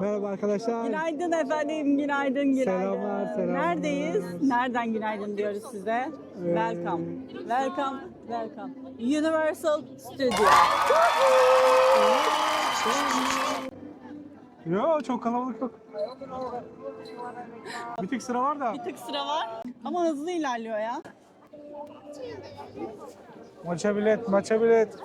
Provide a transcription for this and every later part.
Merhaba arkadaşlar. Günaydın efendim, günaydın, günaydın. Selamlar, selamlar. Neredeyiz? Nereden günaydın diyoruz size? Welcome, welcome, welcome. Universal Studio. Yo çok kalabalık yok. Bir tek sıra var da. Bir tık sıra var ama hızlı ilerliyor ya. Maça bilet, maça bilet.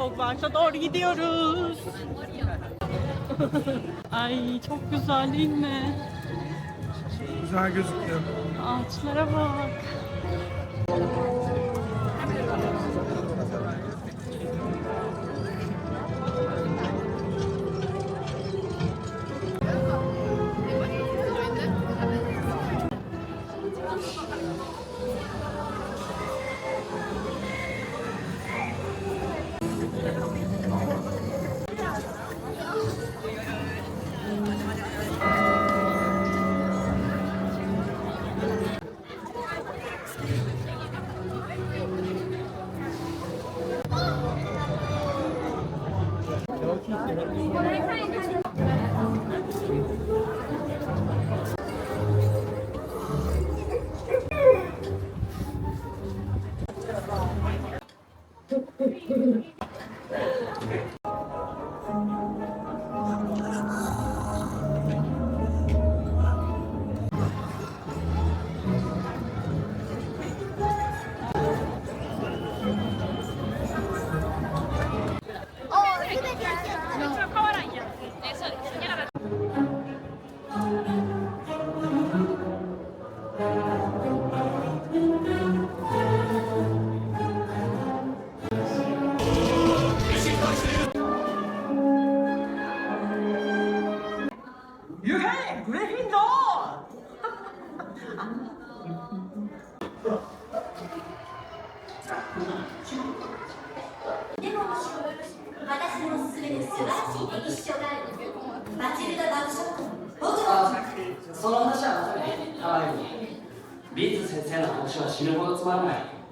Hogwarts'a doğru gidiyoruz. Ay çok güzel değil mi? Güzel gözüküyor. Ağaçlara bak. 我来看一看。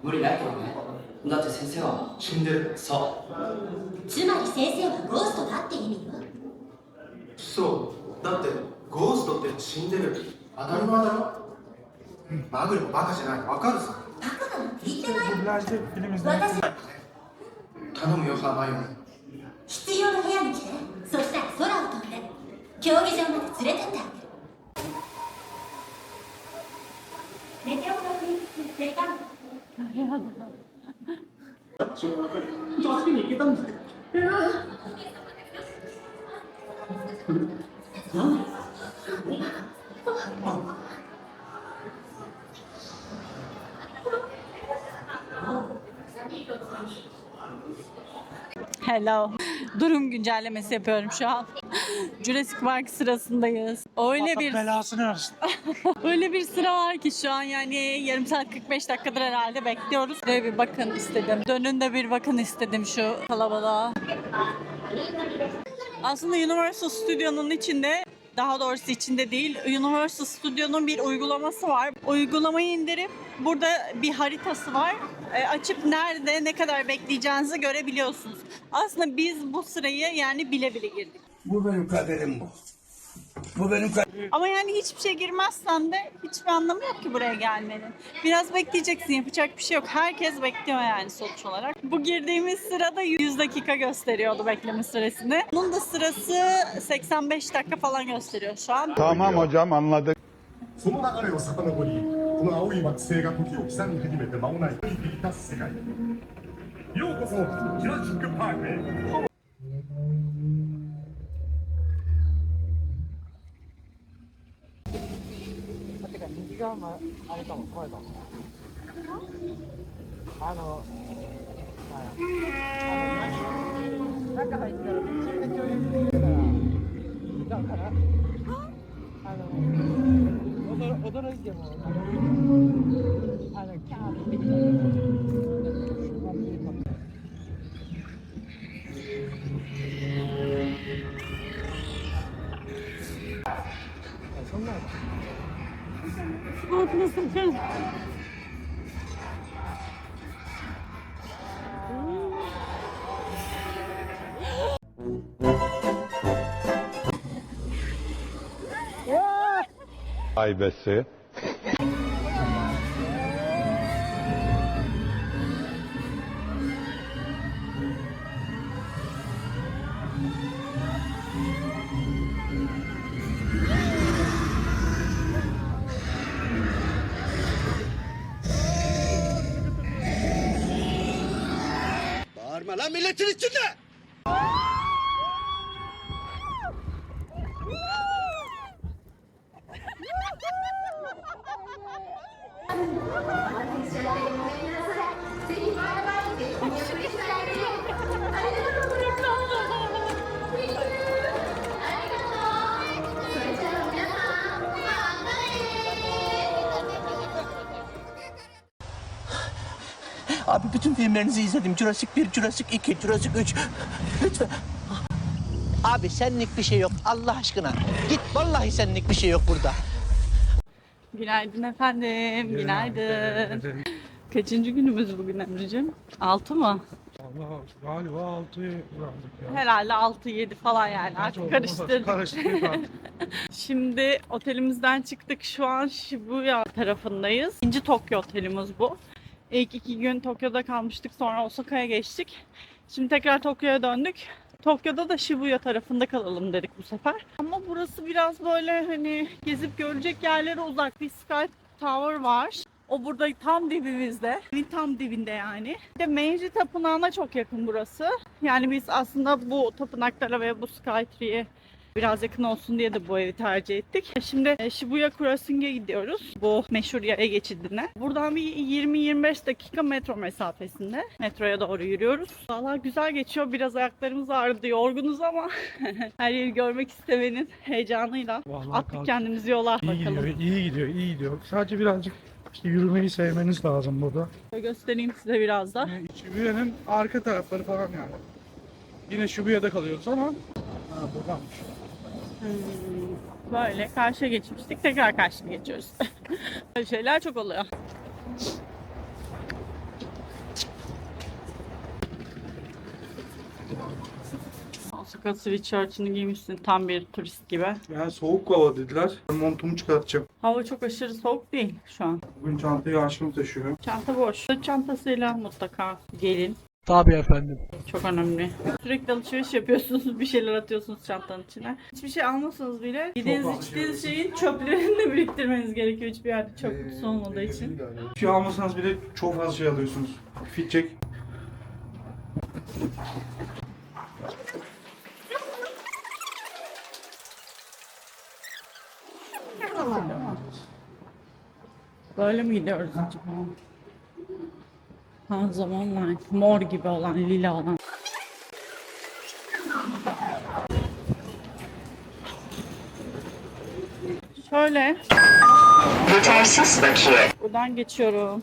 無理ないけどね。だって先生は死んでるそうつまり先生はゴーストだって意味よ。そう。だってゴーストって死んでる。当たり前だろ。うん。マグリもバカじゃない。わかるさ。バカなの言ってない？私。頼むよハーマイオニー必要な部屋に来て。そしたら空を飛んで競技場まで連れてってあげる Hello. Durum güncellemesi yapıyorum şu an. Jurassic Park sırasındayız. Öyle bir Belasını versin. öyle bir sıra var ki şu an yani yarım saat 45 dakikadır herhalde bekliyoruz. Ve bir bakın istedim. Dönün de bir bakın istedim şu kalabalığa. Aslında Universal Studio'nun içinde daha doğrusu içinde değil, Universal Studio'nun bir uygulaması var. Uygulamayı indirip burada bir haritası var. E, açıp nerede ne kadar bekleyeceğinizi görebiliyorsunuz. Aslında biz bu sırayı yani bile bile girdik. Bu benim kaderim bu. Bu benim kaderim. Ama yani hiçbir şey girmezsen de hiçbir anlamı yok ki buraya gelmenin. Biraz bekleyeceksin, yapacak bir şey yok. Herkes bekliyor yani sonuç olarak. Bu girdiğimiz sırada 100 dakika gösteriyordu bekleme süresini. Bunun da sırası 85 dakika falan gösteriyor şu an. Tamam hocam anladık. その流れを遡りこの青い惑星が時を刻み始めて間もない生きていた世界ようこそジュラシック・パークへ が、まあ、あれかも、これかも。あの、はい。あの、中入ったら、普通で共有できるから、だから、あの、驚驚いても、あの、キャーって言ってきた。Aybesi. Ben milletin içinde. Filmlerinizi izledim. Jurassic 1, Jurassic 2, Jurassic 3. Lütfen. Abi senlik bir şey yok Allah aşkına. Git vallahi senlik bir şey yok burada. Günaydın efendim. Günaydın. Kaçıncı günümüz bugün Emre'cim? Altı mı? Allah galiba 6'yı uyandık ya. Herhalde 6-7 falan yani artık karıştırdık. Karıştırdık artık. Şimdi otelimizden çıktık. Şu an Shibuya tarafındayız. İkinci Tokyo otelimiz bu. İlk iki gün Tokyo'da kalmıştık. Sonra Osaka'ya geçtik. Şimdi tekrar Tokyo'ya döndük. Tokyo'da da Shibuya tarafında kalalım dedik bu sefer. Ama burası biraz böyle hani gezip görecek yerlere uzak. Bir Sky Tower var. O burada tam dibimizde. Tam dibinde yani. Bir de Meiji Tapınağı'na çok yakın burası. Yani biz aslında bu tapınaklara ve bu Skytree'ye biraz yakın olsun diye de bu evi tercih ettik. Şimdi e, Shibuya Crossing'e gidiyoruz. Bu meşhur yaya geçidine. Buradan bir 20-25 dakika metro mesafesinde. Metroya doğru yürüyoruz. Valla güzel geçiyor. Biraz ayaklarımız ağrıdı. Yorgunuz ama her yeri görmek istemenin heyecanıyla Vallahi attık kalk- kendimizi yola. İyi gidiyor, Bakalım. iyi gidiyor, iyi gidiyor. Sadece birazcık işte yürümeyi sevmeniz lazım burada. Göstereyim size biraz da. Yani Shibuya'nın arka tarafları falan yani. Yine Shibuya'da kalıyoruz ama ha, buradanmış. Böyle karşıya geçmiştik. Tekrar karşıya geçiyoruz. Böyle şeyler çok oluyor. Osaka sweatshirt'ünü giymişsin tam bir turist gibi. Yani soğuk hava dediler. Montumu çıkartacağım. Hava çok aşırı soğuk değil şu an. Bugün çantayı aşkım taşıyor. Çanta boş. Sırt çantasıyla mutlaka gelin. Tabii efendim. Çok önemli. Sürekli alışveriş yapıyorsunuz, bir şeyler atıyorsunuz çantanın içine. Hiçbir şey almasanız bile yediğiniz Çok içtiğiniz şeyin çöplerini de biriktirmeniz gerekiyor hiçbir yerde çöp kutusu olmadığı için. Bir şey almasanız bile çok fazla şey alıyorsunuz. Fit check. Böyle mi gidiyoruz acaba? Ha zamanlar mor gibi olan, lila olan. Şöyle. Buradan geçiyorum.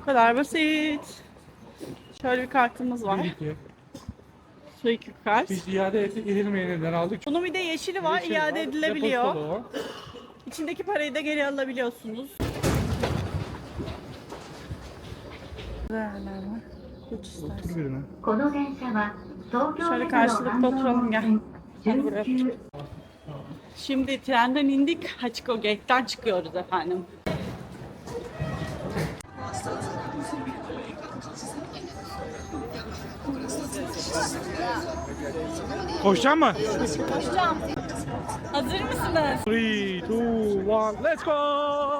Bu kadar basit. Şöyle bir kartımız var. Bir iki. Şu iki kart. Biz iade ed- edilmeyenlerden aldık. Bunun bir de yeşili var, Yeşil iade var, edilebiliyor. depozitolu. İçindeki parayı da geri alabiliyorsunuz. Değerler var. Üç istersen. Dur birine. この電車は東京 Şöyle メトロ karşılıklı oturalım gel. 線 Hadi buraya. 19 Şimdi trenden indik. Hachiko Gate'den çıkıyoruz efendim. Koşacak mı? Hazır mısınız? 3, 2, 1, let's go!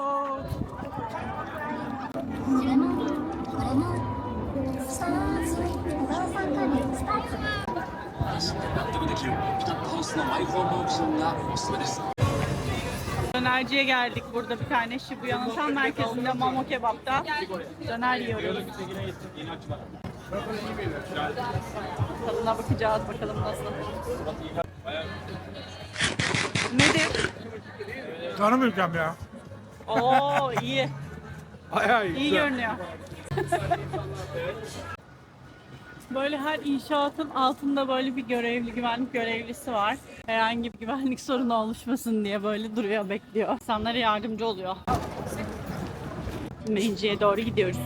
Dönerciye geldik. Burada bir tane Shibuya'nın tam merkezinde Mamo Kebap'ta döner yiyoruz. Tadına bakacağız bakalım nasıl. Nedir? Ülkem ya. Oo iyi. Bayağı iyi. İyi görünüyor. Böyle her inşaatın altında böyle bir görevli, güvenlik görevlisi var. Herhangi bir güvenlik sorunu oluşmasın diye böyle duruyor, bekliyor. İnsanlara yardımcı oluyor. Menciye doğru gidiyoruz.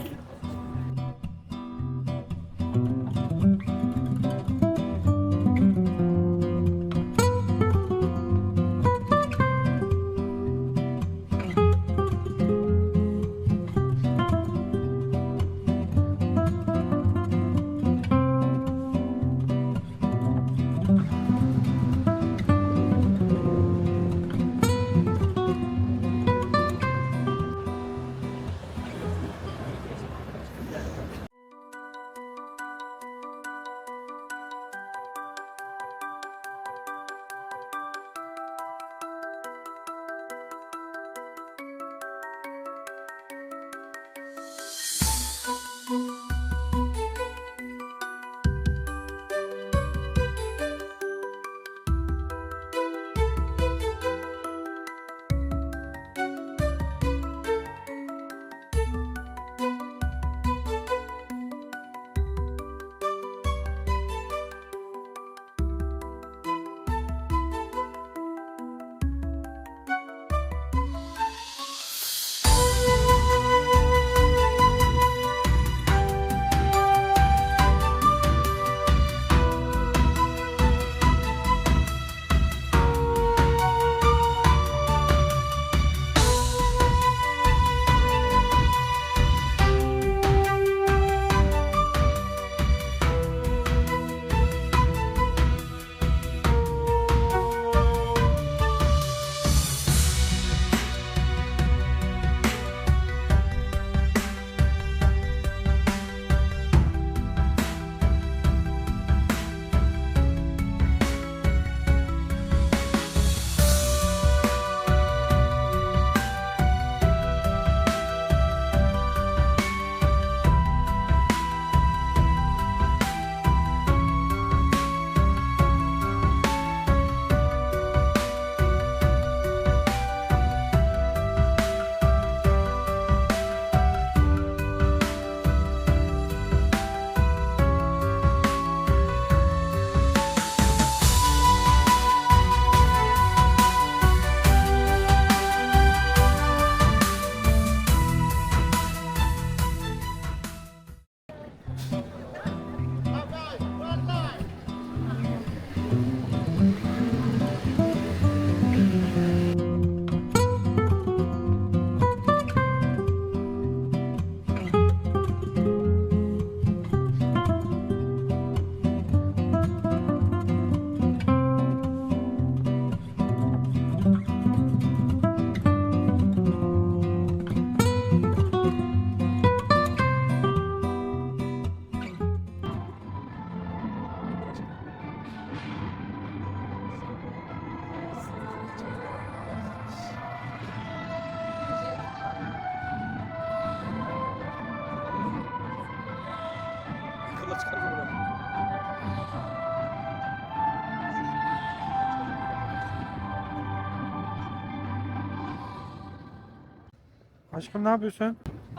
Aşkım ne yapıyorsun?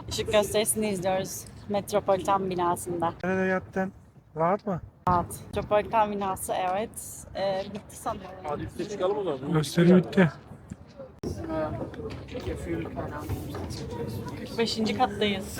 Işık gösterisini izliyoruz. Metropolitan binasında. Nerede yattın? Rahat mı? Rahat. Metropolitan binası evet. Ee, bitti sanırım. Gösteri bitti. 45. kattayız.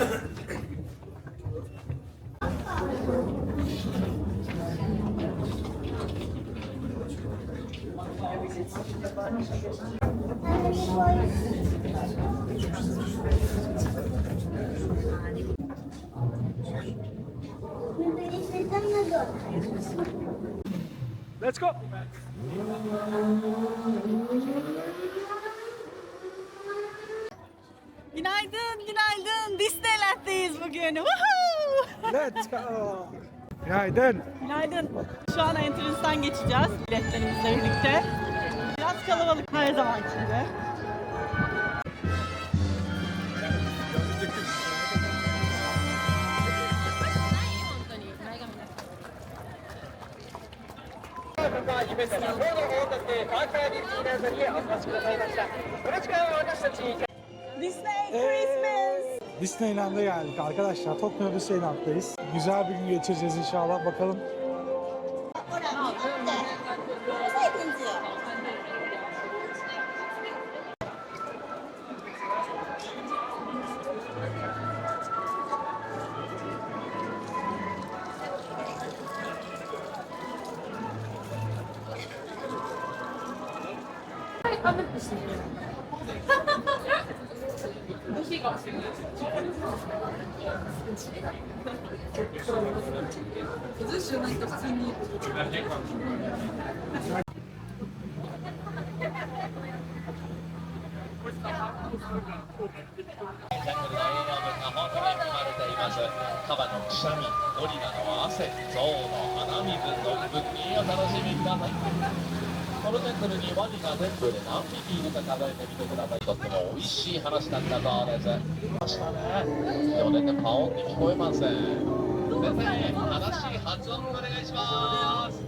Let's go. Günaydın, günaydın. Disneyland'deyiz bugün. Woohoo! Let's go. Günaydın. Günaydın. Şu an entrance'dan geçeceğiz biletlerimizle birlikte. Biraz kalabalık her zaman gibi. カイベントの今日の大館パーカーディズニーランドにお越しくださいましたこの時間は私たち Disney Christmas. Disneyland'e geldik arkadaşlar. Tokyo Disneyland'dayız. Güzel bir gün geçireceğiz inşallah. Bakalım. 食べて。のくしゃみ、ゴリラの汗、象の鼻水のぶっきを楽しみください。テンルにワニが全部で何匹いるかえてみてくださいとっても美味しい話そうですましたねでも全然パオンに聞こえません先生正しい発音お願いします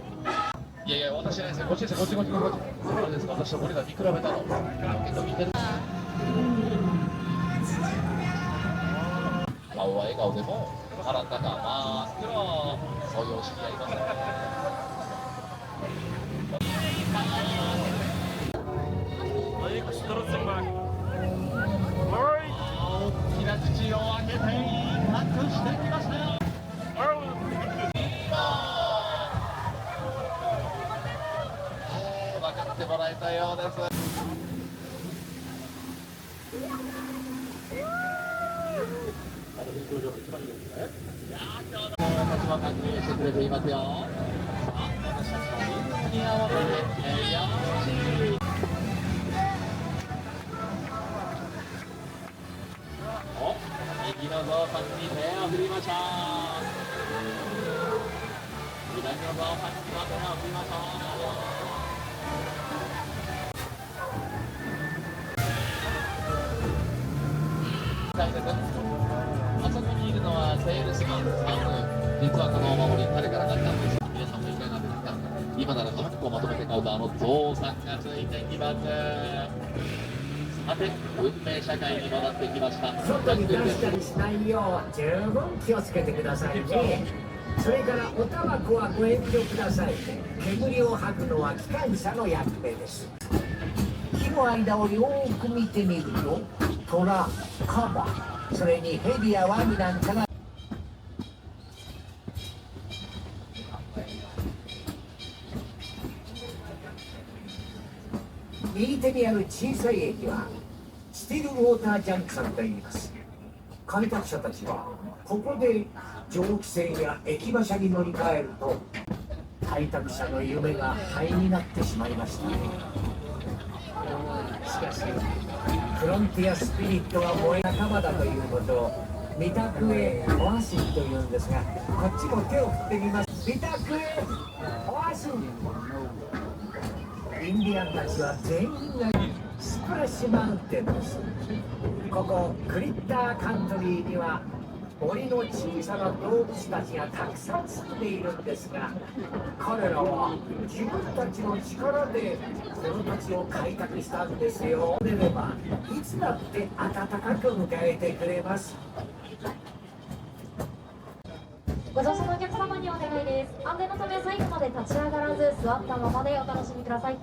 いやいや私じゃないですよこっちですこっちこっちこっちそうで私とゴリラ見比べたの結構似てる顔は笑顔でも腹の中真っ黒そういうお知り合いいますね。 골격을 처리했는데 마지막 안쪽에 제대로 대입하고요 어? 이나서 반지 대어 그리마차 이나서 반지 대어 그리마차 네, 外に出したりしないよう十分気をつけてくださいね。それからおタバコはご遠慮ください煙を吐くのは機関車の役目です。火の間をよく見てみるとトラカバそれにヘビやワニなんかがにある小さい駅はスティルウォータージャンクションと言います。開拓者たちはここで蒸気船や駅馬車に乗り換えると開拓者の夢が灰になってしまいました。しかしフロンティアスピリットは燃え仲間だということを三択へオアシンというんですがこっちも手を振ってみます。三択へオアシンインディアンたちは全員がスプラッシュマウンテンですここクリッターカントリーには森の小さな動物たちがたくさん住んでいるんですが彼らは自分たちの力でこの土地を開拓したんですよ。でればいつだって暖かく迎えてくれます。ごいです。安全のため最後まで立ち上がらず座ったままでお楽しみください。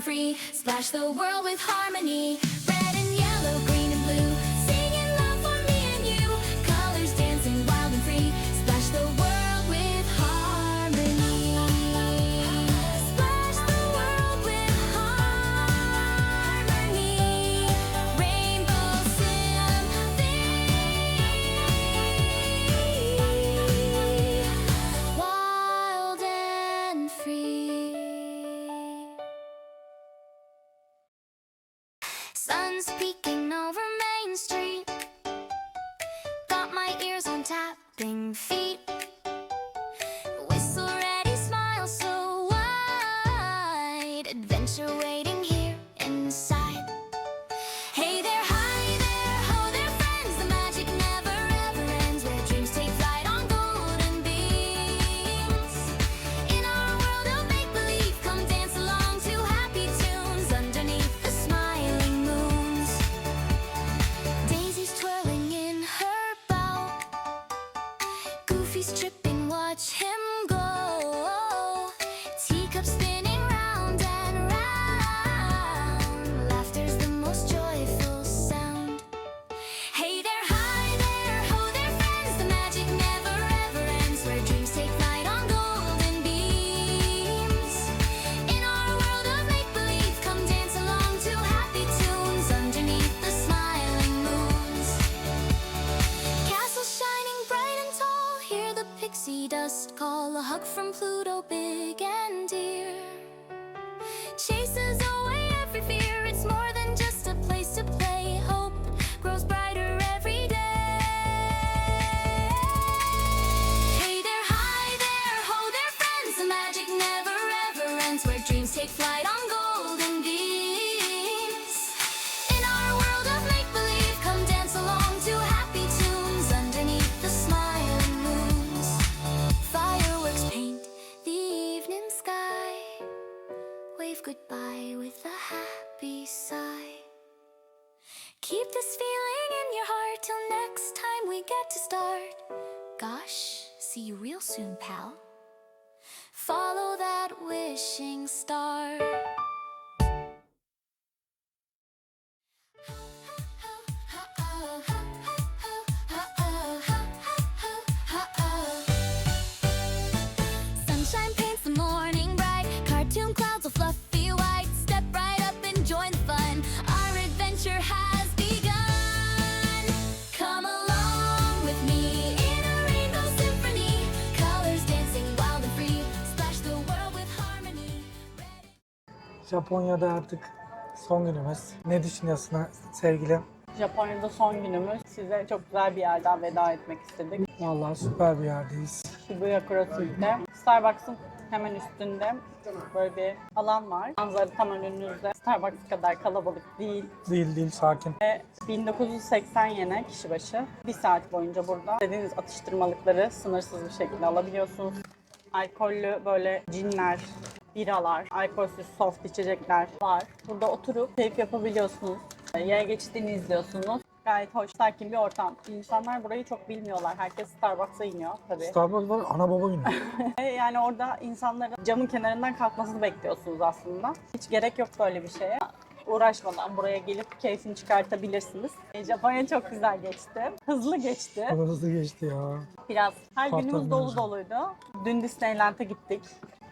Free. Splash the world with harmony. Japonya'da artık son günümüz. Ne düşünüyorsun sevgilim? Japonya'da son günümüz. Size çok güzel bir yerden veda etmek istedik. Vallahi süper bir yerdeyiz. Shibuya Crossing'de. Starbucks'ın hemen üstünde böyle bir alan var. Manzara tam önünüzde. Starbucks kadar kalabalık değil. Değil değil sakin. 1980 yene kişi başı. Bir saat boyunca burada istediğiniz atıştırmalıkları sınırsız bir şekilde alabiliyorsunuz. Alkollü böyle cinler, biralar, alkolsüz soft içecekler var. Burada oturup keyif yapabiliyorsunuz. Yaya geçtiğini izliyorsunuz. Gayet hoş, sakin bir ortam. İnsanlar burayı çok bilmiyorlar. Herkes Starbucks'a iniyor tabii. Starbucks var ana baba günü. Yani orada insanların camın kenarından kalkmasını bekliyorsunuz aslında. Hiç gerek yok böyle bir şeye. Uğraşmadan buraya gelip keyfini çıkartabilirsiniz. E, Japonya çok güzel geçti. Hızlı geçti. Hızlı geçti ya. Biraz her Patladı günümüz dolu doluydu. Dün Disneyland'e gittik.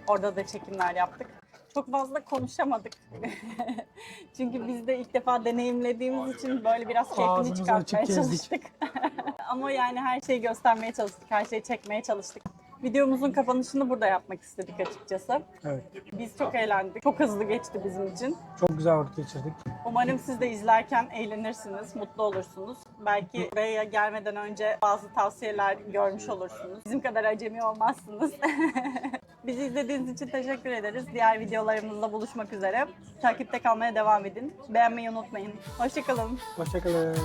Orada da çekimler yaptık. Çok fazla konuşamadık. Çünkü biz de ilk defa deneyimlediğimiz için böyle biraz keyfini Ağzımızı çıkartmaya açık gezdik. çalıştık. Ama yani her şeyi göstermeye çalıştık, her şeyi çekmeye çalıştık. Videomuzun kapanışını burada yapmak istedik açıkçası. Evet. Biz çok eğlendik. Çok hızlı geçti bizim için. Çok güzel vakit geçirdik. Umarım siz de izlerken eğlenirsiniz, mutlu olursunuz. Belki buraya gelmeden önce bazı tavsiyeler görmüş olursunuz. Bizim kadar acemi olmazsınız. Bizi izlediğiniz için teşekkür ederiz. Diğer videolarımızda buluşmak üzere. Takipte kalmaya devam edin. Beğenmeyi unutmayın. Hoşçakalın. Hoşçakalın.